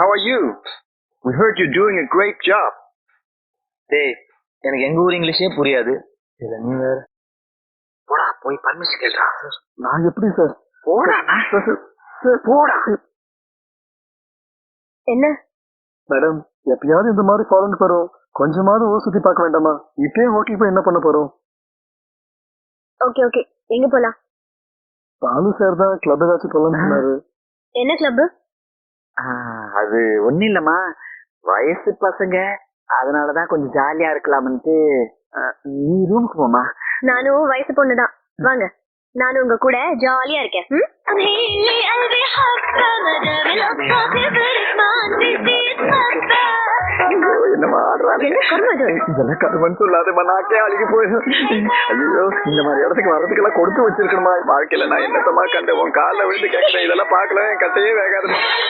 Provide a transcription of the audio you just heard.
How are you? We heard you're doing a great job. டேய் எனக்கு எங்க ஊர் இங்கிலீஷே புரியாது. இதுல நீ வேற. போடா போய் பர்மிஷன் கேள்றா நான் எப்படி சார்? போடா போடா. என்ன? மேடம் எப்பயாவது இந்த மாதிரி ஃபாரின் போறோம். கொஞ்சமாவது ஊர் சுத்தி பார்க்க வேண்டாமா? இப்பயே ஹோட்டல் போய் என்ன பண்ண போறோம்? Okay okay. எங்க போலாம்? பாலு சார் தான் கிளப் ஏதாச்சும் போலாம்னு சொன்னாரு. என்ன கிளப் அது ஒண்ணும் இல்லம்மா. வயசு பசங்க. அதனாலதான் கொஞ்சம் ஜாலியா இருக்கலாம்னுட்டு நீ ரூமுக்கு போமா நானும் வயசு பொண்ணுதான். வாங்க. நானும் உங்க கூட ஜாலியா இருக்கேன். இதெல்லாம் கருமன்னு சொல்லாதம்மா. நாக்கே அழுகி போயிடும் ஐயோ இந்த மாதிரி இடத்துக்கு வர்றதுக்கெல்லாம் கொடுத்து வச்சிருக்கணுமா வாழ்க்கையில நான் என்னத்தமா கண்ட உன் காலில் விழுந்து கேட்கிறேன். இதெல்லாம் பார்க்கலாம் என் கட்டையே வேகாது.